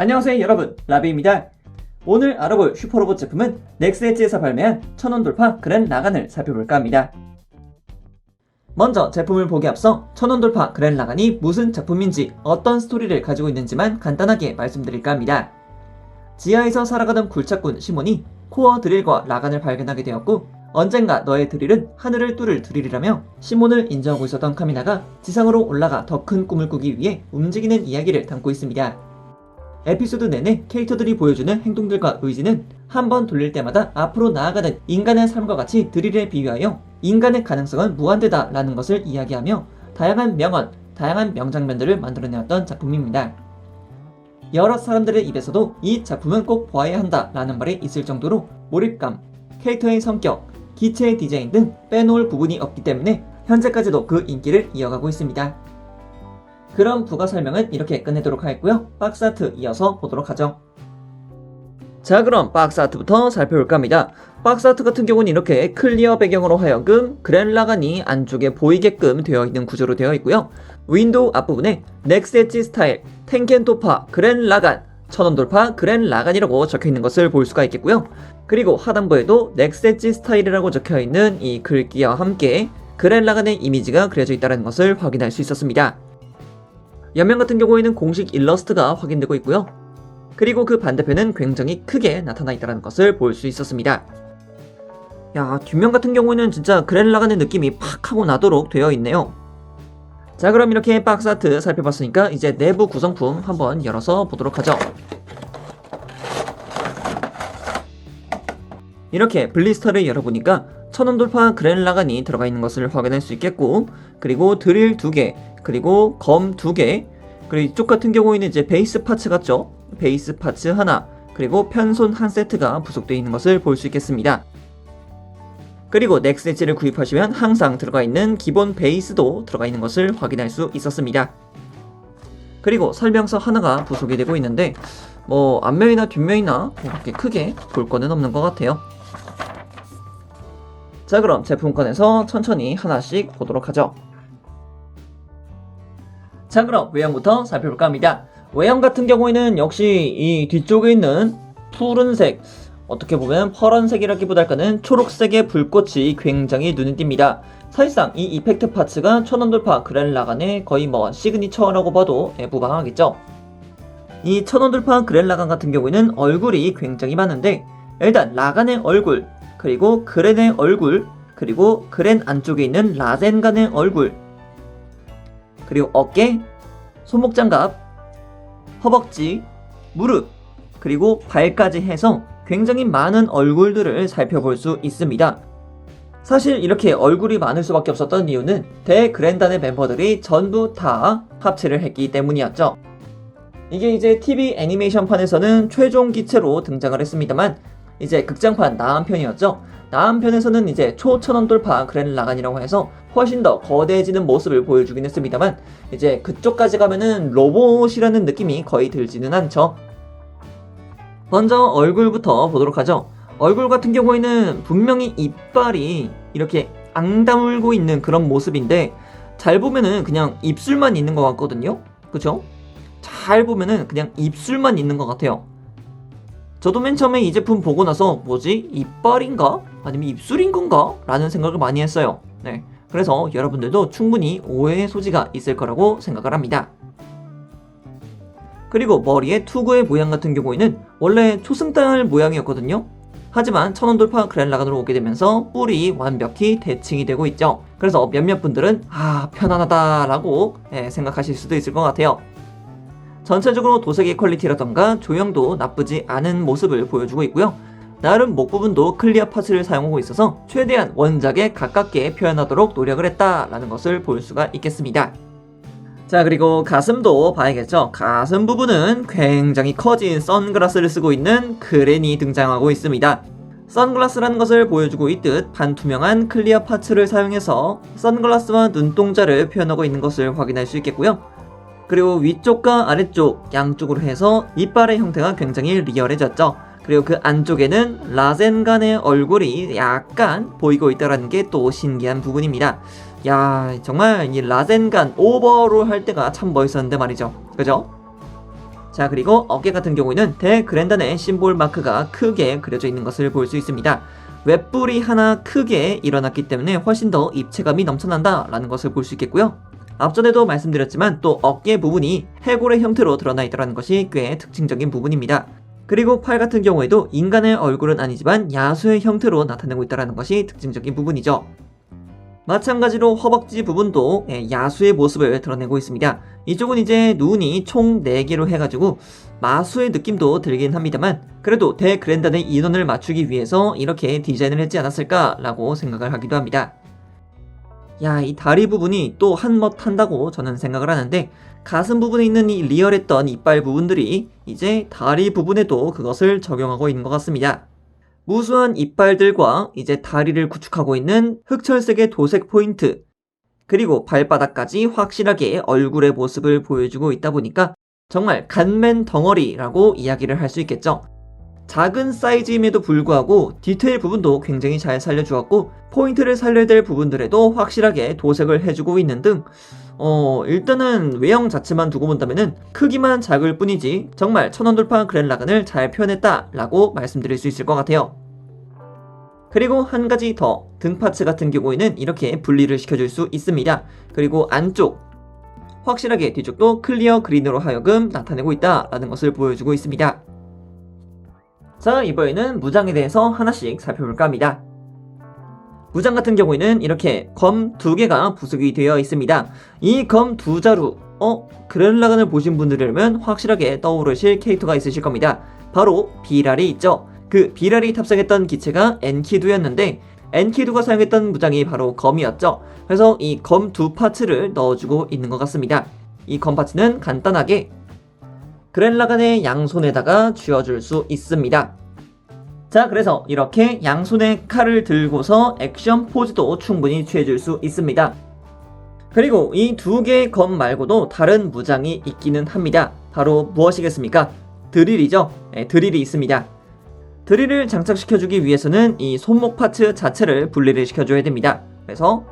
안녕하세요 여러분. 라비입니다. 오늘 알아볼 슈퍼로봇 제품은 넥스엣지에서 발매한 천원 돌파 그랜 라간을 살펴볼까 합니다. 먼저 제품을 보기 앞서 천원 돌파 그랜 라간이 무슨 작품인지 어떤 스토리를 가지고 있는지만 간단하게 말씀드릴까 합니다. 지하에서 살아가던 굴착군 시몬이 코어 드릴과 라간을 발견하게 되었고 언젠가 너의 드릴은 하늘을 뚫을 드릴이라며 시몬을 인정하고 있었던 카미나가 지상으로 올라가 더 큰 꿈을 꾸기 위해 움직이는 이야기를 담고 있습니다. 에피소드 내내 캐릭터들이 보여주는 행동들과 의지는 한 번 돌릴 때마다 앞으로 나아가는 인간의 삶과 같이 드릴에 비유하여 인간의 가능성은 무한대다 라는 것을 이야기하며 다양한 명언, 다양한 명장면들을 만들어내었던 작품입니다. 여러 사람들의 입에서도 이 작품은 꼭 보아야 한다 라는 말이 있을 정도로 몰입감, 캐릭터의 성격, 기체의 디자인 등 빼놓을 부분이 없기 때문에 현재까지도 그 인기를 이어가고 있습니다. 그럼 부가 설명은 이렇게 끝내도록 하겠고요. 박스 아트 이어서 보도록 하죠. 자 그럼 박스 아트부터 살펴볼까 합니다. 박스 아트 같은 경우는 이렇게 클리어 배경으로 하여금 그랜라간이 안쪽에 보이게끔 되어 있는 구조로 되어 있고요. 윈도우 앞부분에 넥스 엣지 스타일, 텐켄토파, 그랜라간, 천원 돌파, 그랜라간이라고 적혀 있는 것을 볼 수가 있겠고요. 그리고 하단부에도 넥스 엣지 스타일이라고 적혀 있는 이 글귀와 함께 그랜라간의 이미지가 그려져 있다는 것을 확인할 수 있었습니다. 옆면 같은 경우에는 공식 일러스트가 확인되고 있고요. 그리고 그 반대편은 굉장히 크게 나타나 있다는 것을 볼 수 있었습니다. 야, 뒷면 같은 경우에는 진짜 그랜라간의 느낌이 팍 하고 나도록 되어 있네요. 자, 그럼 이렇게 박스 아트 살펴봤으니까 이제 내부 구성품 한번 열어서 보도록 하죠. 이렇게 블리스터를 열어보니까 천원 돌파 그랜라간이 들어가 있는 것을 확인할 수 있겠고 그리고 드릴 2개 그리고 검 2개 그리고 이쪽 같은 경우에는 이제 베이스 파츠 같죠? 베이스 파츠 하나 그리고 편손 한 세트가 부속되어 있는 것을 볼 수 있겠습니다. 그리고 넥스엣지를 구입하시면 항상 들어가 있는 기본 베이스도 들어가 있는 것을 확인할 수 있었습니다. 그리고 설명서 하나가 부속이 되고 있는데 뭐 앞면이나 뒷면이나 그렇게 크게 볼 거는 없는 것 같아요 자 그럼 제품권에서 천천히 하나씩 보도록 하죠. 자 그럼 외형부터 살펴볼까 합니다. 외형 같은 경우에는 역시 이 뒤쪽에 있는 푸른색 어떻게 보면 파란색이라기보다는 초록색의 불꽃이 굉장히 눈에 띕니다. 사실상 이 이펙트 파츠가 천원 돌파 그랜 라간의 거의 뭐 시그니처라고 봐도 예, 무방하겠죠. 이 천원 돌파 그랜 라간 같은 경우에는 얼굴이 굉장히 많은데 일단 라간의 얼굴 그리고 그랜의 얼굴, 그리고 그랜 안쪽에 있는 라젠간의 얼굴, 그리고 어깨, 손목 장갑, 허벅지, 무릎, 그리고 발까지 해서 굉장히 많은 얼굴들을 살펴볼 수 있습니다. 사실 이렇게 얼굴이 많을 수밖에 없었던 이유는 대그랜단의 멤버들이 전부 다 합체를 했기 때문이었죠. 이게 이제 TV 애니메이션판에서는 최종 기체로 등장을 했습니다만 이제 극장판 나한 편이었죠. 나한 편에서는 이제 초천원 돌파 그랜 라간이라고 해서 훨씬 더 거대해지는 모습을 보여주긴 했습니다만 이제 그쪽까지 가면은 로봇이라는 느낌이 거의 들지는 않죠. 먼저 얼굴부터 보도록 하죠. 얼굴 같은 경우에는 분명히 이빨이 이렇게 앙다물고 있는 그런 모습인데 잘 보면은 그냥 입술만 있는 것 같거든요. 그쵸? 잘 보면은 그냥 입술만 있는 것 같아요. 저도 맨 처음에 이 제품 보고 나서 뭐지? 이빨인가? 아니면 입술인 건가? 라는 생각을 많이 했어요. 네. 그래서 여러분들도 충분히 오해의 소지가 있을 거라고 생각을 합니다. 그리고 머리의 투구의 모양 같은 경우에는 원래 초승달 모양이었거든요. 하지만 천원 돌파 그랜라간으로 오게 되면서 뿔이 완벽히 대칭이 되고 있죠. 그래서 몇몇 분들은 아 편안하다라고 예, 생각하실 수도 있을 것 같아요. 전체적으로 도색의 퀄리티라던가 조형도 나쁘지 않은 모습을 보여주고 있고요. 나름 목 부분도 클리어 파츠를 사용하고 있어서 최대한 원작에 가깝게 표현하도록 노력을 했다라는 것을 볼 수가 있겠습니다. 자 그리고 가슴도 봐야겠죠. 가슴 부분은 굉장히 커진 선글라스를 쓰고 있는 그랜이 등장하고 있습니다. 선글라스라는 것을 보여주고 있듯 반투명한 클리어 파츠를 사용해서 선글라스와 눈동자를 표현하고 있는 것을 확인할 수 있겠고요. 그리고 위쪽과 아래쪽 양쪽으로 해서 이빨의 형태가 굉장히 리얼해졌죠. 그리고 그 안쪽에는 라젠간의 얼굴이 약간 보이고 있다는 게 또 신기한 부분입니다. 야 정말 이 라젠간 오버롤 할 때가 참 멋있었는데 말이죠. 그죠? 자, 그리고 어깨 같은 경우에는 대그랜단의 심볼 마크가 크게 그려져 있는 것을 볼 수 있습니다. 웹불이 하나 크게 일어났기 때문에 훨씬 더 입체감이 넘쳐난다라는 것을 볼 수 있겠고요. 앞전에도 말씀드렸지만 또 어깨 부분이 해골의 형태로 드러나 있다는 것이 꽤 특징적인 부분입니다. 그리고 팔 같은 경우에도 인간의 얼굴은 아니지만 야수의 형태로 나타내고 있다는 것이 특징적인 부분이죠. 마찬가지로 허벅지 부분도 예, 야수의 모습을 드러내고 있습니다. 이쪽은 이제 눈이 총 4개로 해가지고 마수의 느낌도 들긴 합니다만 그래도 대그랜단의 인원을 맞추기 위해서 이렇게 디자인을 했지 않았을까라고 생각을 하기도 합니다. 야, 이 다리 부분이 또 한멋 한다고 저는 생각을 하는데 가슴 부분에 있는 이 리얼했던 이빨 부분들이 이제 다리 부분에도 그것을 적용하고 있는 것 같습니다. 무수한 이빨들과 이제 다리를 구축하고 있는 흑철색의 도색 포인트, 그리고 발바닥까지 확실하게 얼굴의 모습을 보여주고 있다 보니까 정말 간맨 덩어리라고 이야기를 할 수 있겠죠. 작은 사이즈임에도 불구하고 디테일 부분도 굉장히 잘 살려주었고 포인트를 살려야 될 부분들에도 확실하게 도색을 해주고 있는 등 어, 일단은 외형 자체만 두고 본다면은 크기만 작을 뿐이지 정말 천원 돌파 그랜라간을 잘 표현했다라고 말씀드릴 수 있을 것 같아요. 그리고 한 가지 더 등 파츠 같은 경우에는 이렇게 분리를 시켜줄 수 있습니다. 그리고 안쪽 확실하게 뒤쪽도 클리어 그린으로 하여금 나타내고 있다라는 것을 보여주고 있습니다. 자 이번에는 무장에 대해서 하나씩 살펴볼까 합니다. 무장 같은 경우에는 이렇게 검 두 개가 부속이 되어 있습니다. 이 검 두 자루, 어? 그랜라간을 보신 분들이라면 확실하게 떠오르실 캐릭터가 있으실 겁니다. 바로 비랄이 있죠. 그 비랄이 탑승했던 기체가 엔키두였는데 엔키두가 사용했던 무장이 바로 검이었죠. 그래서 이 검 두 파츠를 넣어주고 있는 것 같습니다. 이 검 파츠는 간단하게 그랜라간의 양손에다가 쥐어줄 수 있습니다. 자, 그래서 이렇게 양손에 칼을 들고서 액션 포즈도 충분히 취해줄 수 있습니다. 그리고 이 두 개의 검 말고도 다른 무장이 있기는 합니다. 바로 무엇이겠습니까? 드릴이죠. 네, 드릴이 있습니다. 드릴을 장착시켜주기 위해서는 이 손목 파츠 자체를 분리를 시켜줘야 됩니다. 그래서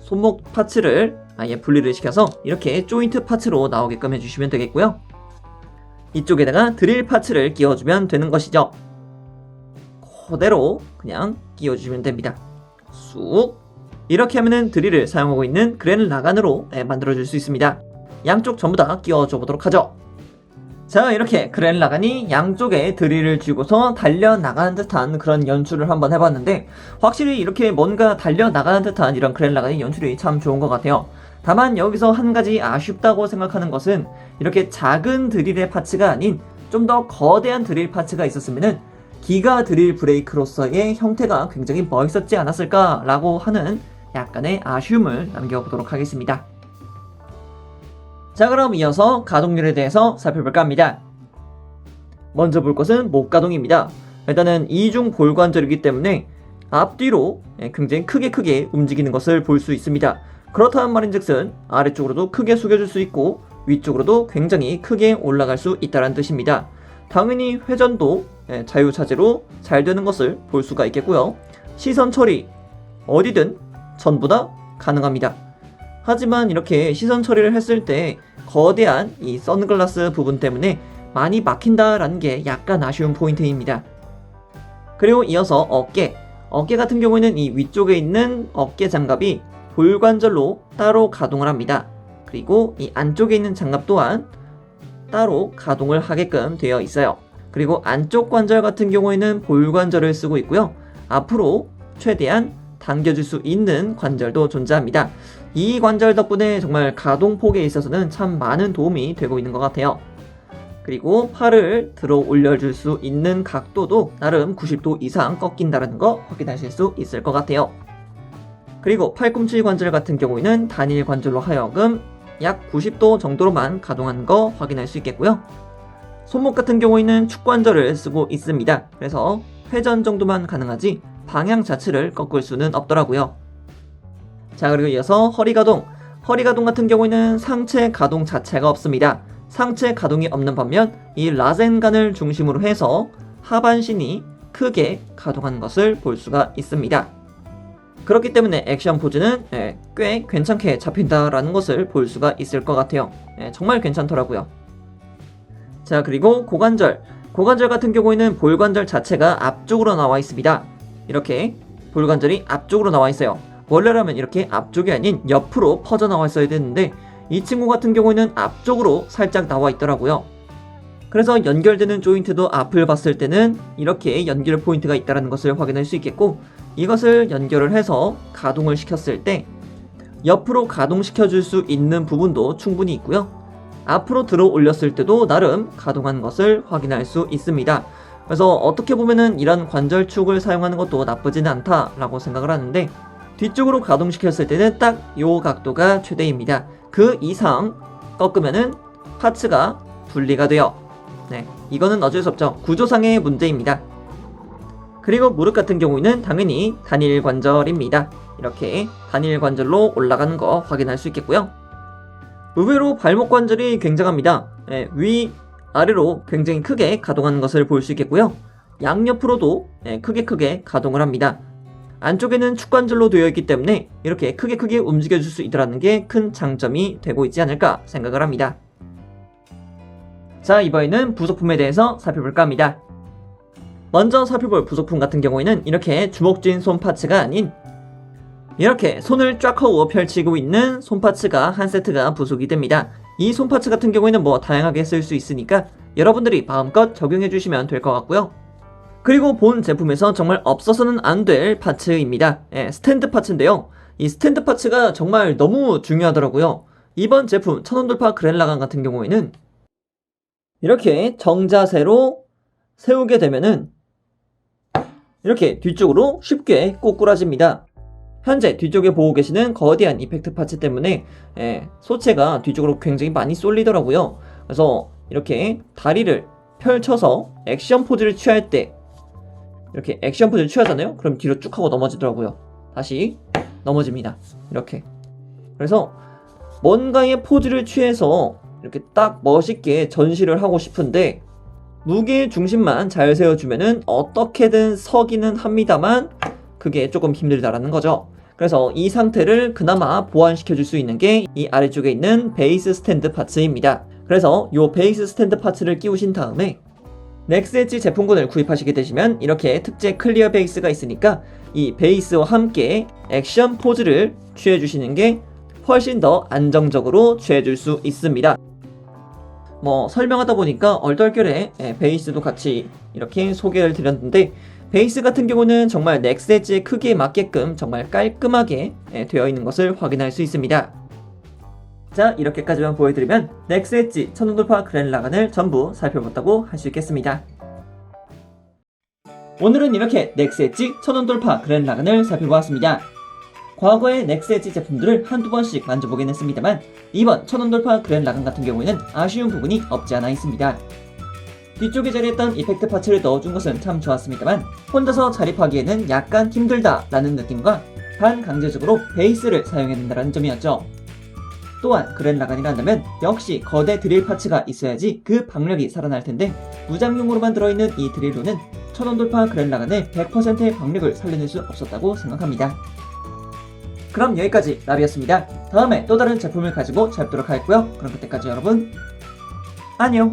손목 파츠를 아예 분리를 시켜서 이렇게 조인트 파츠로 나오게끔 해주시면 되겠고요. 이쪽에다가 드릴 파츠를 끼워주면 되는 것이죠. 그대로 그냥 끼워주시면 됩니다. 쑥 이렇게 하면은 드릴을 사용하고 있는 그랜 라간으로 네, 만들어줄 수 있습니다. 양쪽 전부 다 끼워줘 보도록 하죠. 자 이렇게 그랜 라간이 양쪽에 드릴을 쥐고서 달려나가는 듯한 그런 연출을 한번 해봤는데 확실히 이렇게 뭔가 달려나가는 듯한 이런 그랜 라간의 연출이 참 좋은 것 같아요. 다만 여기서 한 가지 아쉽다고 생각하는 것은 이렇게 작은 드릴의 파츠가 아닌 좀 더 거대한 드릴 파츠가 있었으면은 기가 드릴 브레이크로서의 형태가 굉장히 멋있었지 않았을까라고 하는 약간의 아쉬움을 남겨보도록 하겠습니다. 자 그럼 이어서 가동률에 대해서 살펴볼까 합니다. 먼저 볼 것은 목 가동입니다. 일단은 이중 볼관절이기 때문에 앞뒤로 굉장히 크게 크게 움직이는 것을 볼 수 있습니다. 그렇다는 말인즉슨 아래쪽으로도 크게 숙여줄 수 있고 위쪽으로도 굉장히 크게 올라갈 수 있다는 뜻입니다. 당연히 회전도 자유자재로 잘 되는 것을 볼 수가 있겠고요. 시선 처리 어디든 전부 다 가능합니다. 하지만 이렇게 시선 처리를 했을 때 거대한 이 선글라스 부분 때문에 많이 막힌다라는 게 약간 아쉬운 포인트입니다. 그리고 이어서 어깨. 어깨 같은 경우에는 이 위쪽에 있는 어깨 장갑이 볼관절로 따로 가동을 합니다. 그리고 이 안쪽에 있는 장갑 또한 따로 가동을 하게끔 되어 있어요. 그리고 안쪽 관절 같은 경우에는 볼관절을 쓰고 있고요. 앞으로 최대한 당겨줄 수 있는 관절도 존재합니다. 이 관절 덕분에 정말 가동폭에 있어서는 참 많은 도움이 되고 있는 것 같아요. 그리고 팔을 들어 올려줄 수 있는 각도도 나름 90도 이상 꺾인다는 거 확인하실 수 있을 것 같아요. 그리고 팔꿈치 관절 같은 경우에는 단일 관절로 하여금 약 90도 정도로만 가동하는 거 확인할 수 있겠고요. 손목 같은 경우에는 축관절을 쓰고 있습니다. 그래서 회전 정도만 가능하지 방향 자체를 꺾을 수는 없더라고요. 자 그리고 이어서 허리 가동. 허리 가동 같은 경우에는 상체 가동 자체가 없습니다. 상체 가동이 없는 반면 이 라젠간을 중심으로 해서 하반신이 크게 가동하는 것을 볼 수가 있습니다. 그렇기 때문에 액션 포즈는 예, 꽤 괜찮게 잡힌다라는 것을 볼 수가 있을 것 같아요. 예, 정말 괜찮더라고요. 자, 그리고 고관절. 고관절 같은 경우에는 볼관절 자체가 앞쪽으로 나와 있습니다. 이렇게 볼관절이 앞쪽으로 나와 있어요. 원래라면 이렇게 앞쪽이 아닌 옆으로 퍼져 나와 있어야 되는데 이 친구 같은 경우에는 앞쪽으로 살짝 나와 있더라고요. 그래서 연결되는 조인트도 앞을 봤을 때는 이렇게 연결 포인트가 있다는 것을 확인할 수 있겠고 이것을 연결을 해서 가동을 시켰을 때 옆으로 가동시켜 줄 수 있는 부분도 충분히 있고요. 앞으로 들어 올렸을 때도 나름 가동한 것을 확인할 수 있습니다. 그래서 어떻게 보면은 이런 관절축을 사용하는 것도 나쁘지는 않다라고 생각을 하는데 뒤쪽으로 가동시켰을 때는 딱 요 각도가 최대입니다. 그 이상 꺾으면은 파츠가 분리가 돼요. 네, 이거는 어쩔 수 없죠. 구조상의 문제입니다. 그리고 무릎 같은 경우에는 당연히 단일 관절입니다. 이렇게 단일 관절로 올라가는 거 확인할 수 있겠고요. 의외로 발목 관절이 굉장합니다. 예, 위, 아래로 굉장히 크게 가동하는 것을 볼 수 있겠고요. 양옆으로도 예, 크게 크게 가동을 합니다. 안쪽에는 축관절로 되어 있기 때문에 이렇게 크게 크게 움직여 줄 수 있다는 게 큰 장점이 되고 있지 않을까 생각을 합니다. 자, 이번에는 부속품에 대해서 살펴볼까 합니다. 먼저 살펴볼 부속품 같은 경우에는 이렇게 주먹진 손 파츠가 아닌 이렇게 손을 쫙 하고 펼치고 있는 손 파츠가 한 세트가 부속이 됩니다. 이 손 파츠 같은 경우에는 뭐 다양하게 쓸 수 있으니까 여러분들이 마음껏 적용해 주시면 될 것 같고요. 그리고 본 제품에서 정말 없어서는 안 될 파츠입니다. 예, 스탠드 파츠인데요. 이 스탠드 파츠가 정말 너무 중요하더라고요. 이번 제품 천원 돌파 그랜라간 같은 경우에는 이렇게 정자세로 세우게 되면은 이렇게 뒤쪽으로 쉽게 꼬꾸라집니다. 현재 뒤쪽에 보고 계시는 거대한 이펙트 파츠 때문에 예, 소체가 뒤쪽으로 굉장히 많이 쏠리더라고요. 그래서 이렇게 다리를 펼쳐서 액션 포즈를 취할 때 이렇게 액션 포즈를 취하잖아요. 그럼 뒤로 쭉 하고 넘어지더라고요. 다시 넘어집니다. 이렇게. 그래서 뭔가의 포즈를 취해서 이렇게 딱 멋있게 전시를 하고 싶은데 무게 중심만 잘 세워주면은 어떻게든 서기는 합니다만 그게 조금 힘들다라는 거죠. 그래서 이 상태를 그나마 보완시켜 줄 수 있는 게 이 아래쪽에 있는 베이스 스탠드 파츠입니다. 그래서 이 베이스 스탠드 파츠를 끼우신 다음에 넥스 엣지 제품군을 구입하시게 되시면 이렇게 특제 클리어 베이스가 있으니까 이 베이스와 함께 액션 포즈를 취해 주시는 게 훨씬 더 안정적으로 취해 줄 수 있습니다. 뭐 설명하다 보니까 얼떨결에 예, 베이스도 같이 이렇게 소개를 드렸는데 베이스 같은 경우는 정말 엣지의 크기에 맞게끔 정말 깔끔하게 예, 되어 있는 것을 확인할 수 있습니다. 자 이렇게까지만 보여드리면 넥스 엣지 천원 돌파 그랜 라간을 전부 살펴봤다고 할 수 있겠습니다. 오늘은 이렇게 넥스 엣지 천원 돌파 그랜 라간을 살펴보았습니다. 과거의 넥스 엣지 제품들을 한두 번씩 만져보긴 했습니다만 이번 천원 돌파 그랜 라간 같은 경우에는 아쉬운 부분이 없지 않아 있습니다. 뒤쪽에 자리했던 이펙트 파츠를 넣어준 것은 참 좋았습니다만 혼자서 자립하기에는 약간 힘들다 라는 느낌과 반강제적으로 베이스를 사용해야 된다는 점이었죠. 또한 그랜 라간이란다면 역시 거대 드릴 파츠가 있어야지 그 박력이 살아날 텐데 무장용으로만 들어있는 이 드릴로는 천원 돌파 그랜 라간의 100%의 박력을 살려낼 수 없었다고 생각합니다. 그럼 여기까지 나비였습니다. 다음에 또 다른 제품을 가지고 찾도록 하겠고요. 그럼 그때까지 여러분 안녕